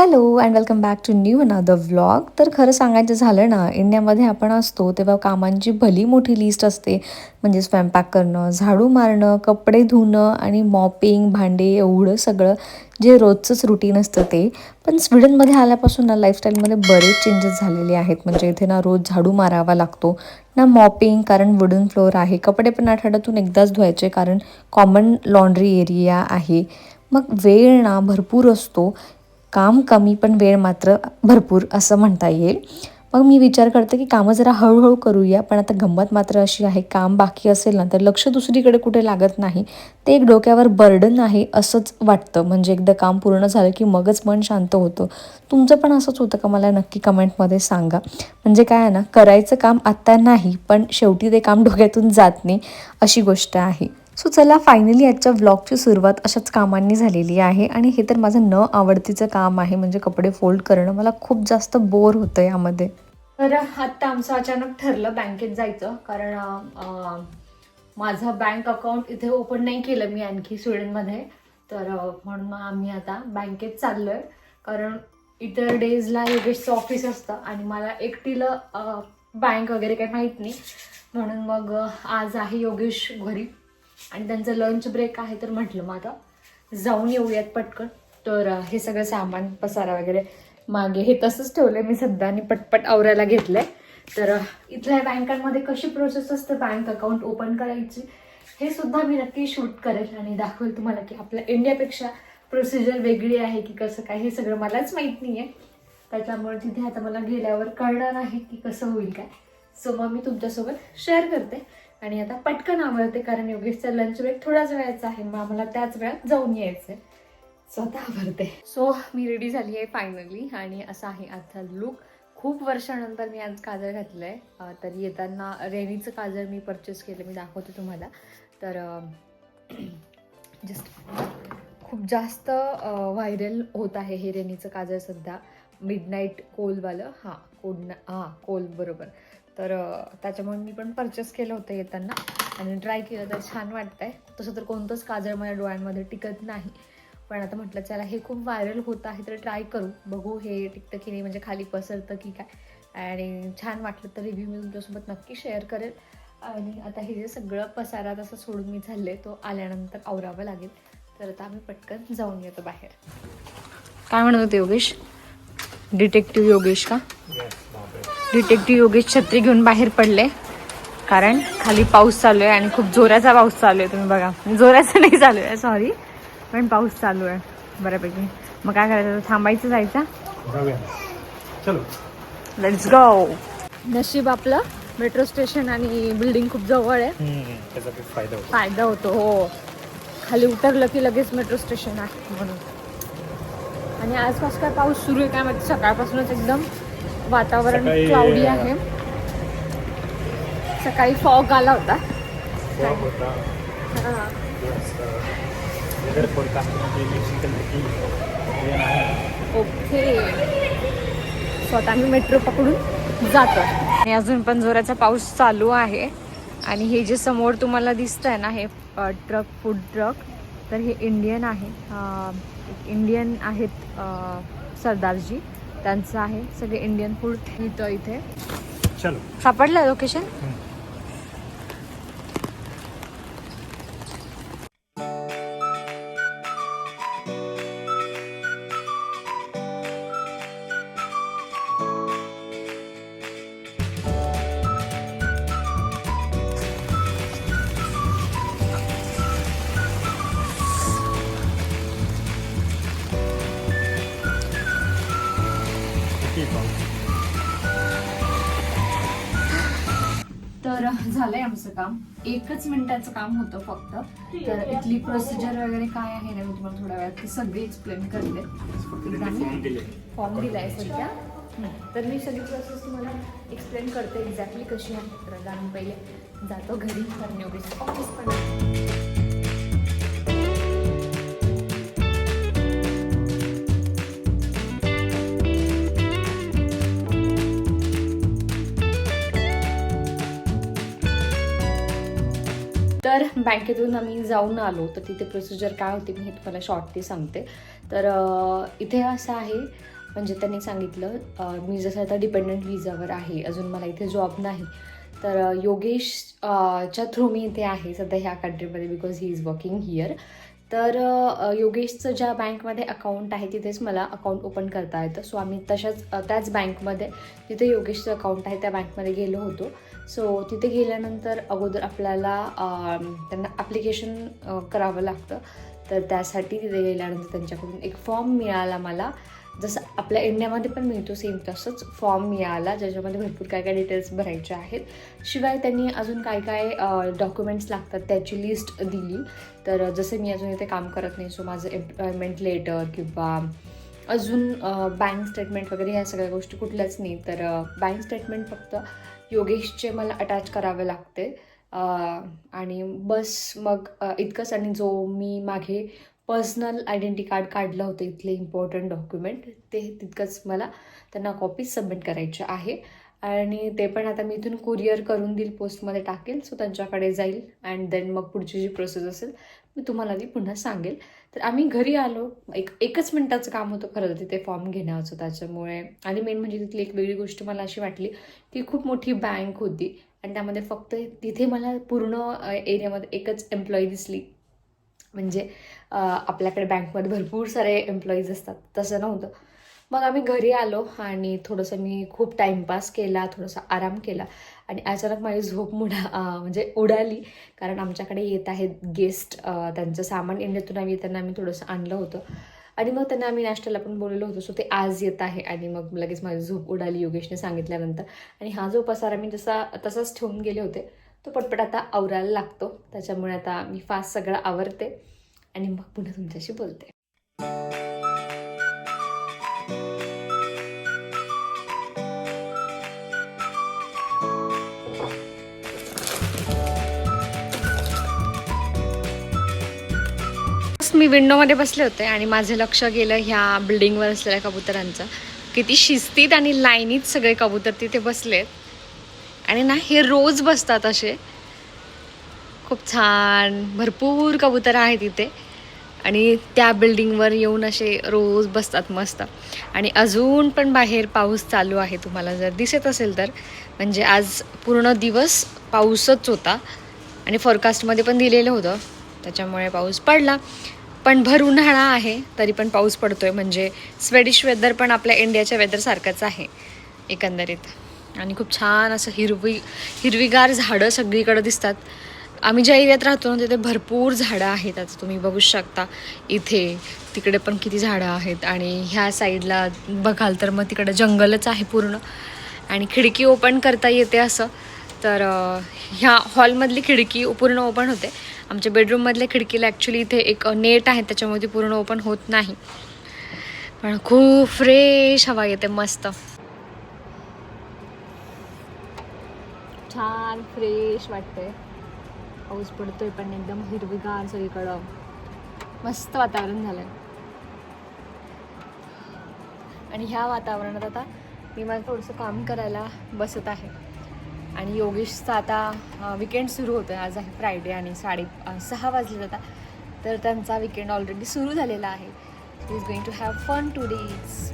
Hello and welcome back to new another vlog तर खरं सांगायचं झालं ना इंडियामध्ये आपण असतो तेव्हा कामांची भली मोठी लिस्ट असते. म्हणजे स्वयंपाक करणं झाडू मारणं कपडे धुणं आणि मॉपिंग भांडे एवढं सगळं जे रोजचंच रुटीन असतं ते. पण स्वीडनमध्ये आल्यापासून ना लाईफस्टाईलमध्ये बरेच चेंजेस झालेले आहेत. म्हणजे इथे ना रोज झाडू मारावा लागतो ना मॉपिंग कारण वुडन फ्लोअर आहे. कपडे पण आठवड्यातून एकदाच धुवायचे कारण कॉमन लॉन्ड्री एरिया आहे. मग वेळ ना भरपूर असतो. काम कमी पण वेळ मात्र भरपूर असं म्हणता येईल. मग मी विचार करते की कामं जरा हळूहळू करूया पण आता गंमत मात्र अशी आहे काम बाकी असेल ना तर लक्ष दुसरीकडे कुठे लागत नाही. ते एक डोक्यावर बर्डन आहे असंच वाटतं. म्हणजे एकदा काम पूर्ण झालं की मगच मन शांत होतं. तुमचं पण असंच होतं का मला नक्की कमेंटमध्ये सांगा. म्हणजे काय आहे ना करायचं काम आत्ता नाही पण शेवटी ते काम डोक्यातून जात नाही अशी गोष्ट आहे. सो चला फायनली आजच्या व्लॉगची सुरुवात अशाच कामांनी झालेली आहे. आणि हे तर माझं न आवडतीचं काम आहे म्हणजे कपडे फोल्ड करणं. मला खूप जास्त बोर होतं यामध्ये. तर आत्ता आमचं अचानक ठरलं बँकेत जायचं. कारण माझं बँक अकाउंट इथे ओपन नाही केलं मी आणखी स्वीडनमध्ये तर म्हणून मग आम्ही आता बँकेत चाललो आहे कारण इतर डेजला योगेशचं ऑफिस असतं. आणि मला एकटीला बँक वगैरे काही माहीत नाही. म्हणून मग आज आहे योगेश घरी. आणि त्यांचं लंच ब्रेक आहे तर म्हटलं मग आता जाऊन येऊयात पटकन. तर हे सगळं सामान पसारा वगैरे मागे हे तसंच ठेवलंय मी सध्या आणि पटपट आवरायला घेतलंय. तर इथल्या बँकांमध्ये कशी प्रोसेस असते बँक अकाउंट ओपन करायची हे सुद्धा मी नक्की शूट करेल आणि दाखवेल तुम्हाला की आपल्या इंडियापेक्षा प्रोसिजर वेगळी आहे की कसं काय हे सगळं मलाच माहीत नाही आहे त्याच्यामुळे तिथे आता मला गेल्यावर कळणार आहे की कसं होईल काय. सो मग मी तुमच्यासोबत शेअर करते. आणि आता पटकन आवडते कारण योगेशचा लंच ब्रेक थोडाच वेळाचा आहे. मग आम्हाला त्याच वेळात जाऊन यायचंय. आहे स्वतः आवडते सो मी रेडी झाली आहे फायनली आणि असा आहे आजचा लुक खूप वर्षानंतर मी आज काजळ घातलं आहे तर येताना रेनीचं काजळ मी परचेस केलं. मी दाखवते तुम्हाला. तर जस्ट खूप जास्त व्हायरल होत आहे हे रेनीचं काजळ सध्या. मिडनाईट कोलवालं हां कोड हां कोल बरोबर. तर त्याच्यामुळे मी पण परचेस केलं होतं येताना. आणि ट्राय केलं तर छान वाटतंय. तसं तर कोणतंच काजळ माझ्या डोळ्यांमध्ये टिकत नाही. पण आता म्हटलं चला हे खूप व्हायरल होत आहे तर ट्राय करू. बघू हे टिकतं की नाही म्हणजे खाली पसरतं की काय. आणि छान वाटलं तर रिव्ह्यू मी तुमच्यासोबत नक्की शेअर करेल. आणि आता हे जे सगळं पसारा तसं सोडून मी झाले तो आल्यानंतर आवरावं लागेल. तर आता आम्ही पटकन जाऊन येतो बाहेर. काय म्हणत होते योगेश? डिटेक्टिव्ह योगेश का? डिटेक्टिव्ह योगेश छत्री घेऊन बाहेर पडले. कारण खाली पाऊस चालू आहे आणि खूप जोराचा पाऊस चालू आहे तुम्ही बघा. जोराचा नाही चालू आहे सॉरी पण पाऊस चालू आहे बऱ्यापैकी. मग काय करायचं? थांबायचं जायचं? लेट्स गो नशीब आपलं. मेट्रो स्टेशन आणि बिल्डिंग खूप जवळ आहे. त्याचा खूप फायदा होतो फायदा होतो हो. खाली उतरलं की लगेच मेट्रो स्टेशन आहे म्हणून. आणि आसपास काय पाऊस सुरू आहे काय माहिती? सकाळपासूनच एकदम वातावरण क्लाउडी आहे. सकाळी फॉग आला होता. ओके सो आता आम्ही मेट्रो पकडून जातो आणि अजून पण जोराचा पाऊस चालू आहे. आणि हे जे समोर तुम्हाला दिसत आहे ना हे ट्रक फूड ट्रक तर हे इंडियन आहे. इंडियन आहेत सरदारजी. त्यांचं आहे. सगळे इंडियन फूड इथं इथे. चलो. सापडलं लोकेशन झालंय आमचं काम. एकच मिनिटाचं काम होतं फक्त. तर इथली प्रोसिजर वगैरे काय आहे ना मी तुम्हाला थोड्या वेळात ती सगळी एक्सप्लेन करते. फॉर्म दिले. फॉर्म दिलाय सध्या. तर मी सगळी प्रोसेस तुम्हाला एक्सप्लेन करते एक्झॅक्टली कशी आहे. तर आम्ही पहिले जातो घरी. ऑफिस पण बँकेतून आम्ही जाऊन आलो. तर तिथे प्रोसिजर काय होती मी हे तुम्हाला शॉर्टली सांगते. तर इथे असं आहे म्हणजे त्यांनी सांगितलं मी जसं आता डिपेंडंट विजावर आहे अजून मला इथे जॉब नाही. तर योगेश च्या थ्रू मी इथे आहे सध्या ह्या कंट्रीमध्ये because he is working here तर योगेशचं ज्या बँकमध्ये अकाउंट आहे तिथेच मला अकाउंट ओपन करता येतं. सो आम्ही तशाच त्याच बँकमध्ये जिथे योगेशचं अकाउंट आहे त्या बँकमध्ये गेलो होतो. सो तिथे गेल्यानंतर अगोदर आपल्याला त्यांना ॲप्लिकेशन करावं लागतं. तर त्यासाठी तिथे गेल्यानंतर त्यांच्याकडून एक फॉर्म मिळाला मला. जसं आपल्या इंडियामध्ये पण मिळतो सेम तसंच. फॉर्म मिळाला ज्याच्यामध्ये भरपूर काय काय डिटेल्स भरायचे आहेत. शिवाय त्यांनी अजून काय काय डॉक्युमेंट्स लागतात त्याची लिस्ट दिली. तर जसं मी अजून इथे काम करत नाही सो माझं एम्प्लॉयमेंट लेटर किंवा अजून बँक स्टेटमेंट वगैरे ह्या सगळ्या गोष्टी कुठल्याच नाही. तर बँक स्टेटमेंट फक्त योगेशचे मला अटॅच करावे लागते आणि बस मग इतकंच. आणि जो मी मागे पर्सनल आयडेंटी कार्ड काढलं होतं इथले इम्पॉर्टंट डॉक्युमेंट ते तितकंच मला त्यांना कॉपी सबमिट करायचे आहे. आणि ते पण आता मी इथून कुरिअर करून देईल पोस्टमध्ये टाकेल सो त्यांच्याकडे जाईल. अँड देन मग पुढची जी प्रोसेस असेल मी तुम्हाला ती पुन्हा सांगेल. तर आम्ही घरी आलो. एक एकच मिनटाचं काम होतं खरं तर तिथे फॉर्म घेण्याचं त्याच्यामुळे. आणि मेन म्हणजे तिथली एक वेगळी गोष्ट मला अशी वाटली की खूप मोठी बँक होती. आणि त्यामध्ये फक्त तिथे मला पूर्ण एरियामध्ये एकच एम्प्लॉई दिसली. म्हणजे आपल्याकडे बँकमध्ये भरपूर सारे एम्प्लॉईज असतात. तसं नव्हतं. मग आम्ही घरी आलो आणि थोडंसं मी खूप टाईमपास केला थोडासा आराम केला आणि अचानक माझी झोप मुडा म्हणजे उडाली. कारण आमच्याकडे येत आहेत गेस्ट त्यांचं सामान इंडियातून आम्ही त्यांना आम्ही थोडंसं आणलं होतं. आणि मग त्यांना आम्ही नाश्त्याला पण बोललो होतो. सो ते आज येत आहे आणि मग लगेच माझी झोप उडाली योगेशने सांगितल्यानंतर. आणि हा जो पसारा मी जसा तसाच ठेवून गेले होते तो पटपट आता आवरायला लागतो. त्याच्यामुळे आता मी फास्ट सगळं आवरते. आणि मग पुन्हा तुमच्याशी बोलते. मी विंडोमध्ये बसले होते आणि माझं लक्ष गेलं ह्या बिल्डिंगवर असलेल्या कबुतरांचं. किती शिस्तीत आणि लाईनीत सगळे कबूतर तिथे बसलेत. आणि ना हे रोज बसतात असे. खूप छान भरपूर कबूतर आहेत इथे. आणि त्या बिल्डिंगवर येऊन असे रोज बसतात मस्त. आणि अजून पण बाहेर पाऊस चालू आहे तुम्हाला जर दिसत असेल तर. म्हणजे आज पूर्ण दिवस पाऊसच होता. आणि फोरकास्टमध्ये पण दिलेलं होतं. त्याच्यामुळे पाऊस पडला. पण भर उन्हाळा आहे तरी पण पाऊस पडतो आहे म्हणजे स्वेडिश वेदर पण आपल्या इंडियाच्या वेदरसारखंच आहे एकंदरीत. आणि खूप छान असं हिरवी हिरवीगार झाडं सगळीकडं दिसतात. आम्ही ज्या एरियात राहतो ना तिथे भरपूर झाडं आहेत. आता तुम्ही बघू शकता इथे. तिकडे पण किती झाडं आहेत आणि ह्या साईडला बघाल तर मग तिकडं जंगलच आहे पूर्ण. आणि खिडकी ओपन करता येते असं. तर ह्या हॉलमधली खिडकी पूर्ण ओपन होते. आमच्या बेडरूममधल्या खिडकीला ॲक्च्युली इथे एक नेट आहे त्याच्यामुळे ती पूर्ण ओपन होत नाही. पण खूप फ्रेश हवा येते मस्त. छान फ्रेश वाटते पाऊस पडतोय पण एकदम हिरवीगार सगळीकडं. मस्त वातावरण झालंय. आणि ह्या वातावरणात आता मी मला थोडंसं काम करायला बसत आहे. आणि योगेशचा आता विकेंड सुरू होतो आहे आज आहे फ्रायडे आणि साडे सहा वाजले जातात तर त्यांचा विकेंड ऑलरेडी सुरू झालेला आहे. Is going to have fun two days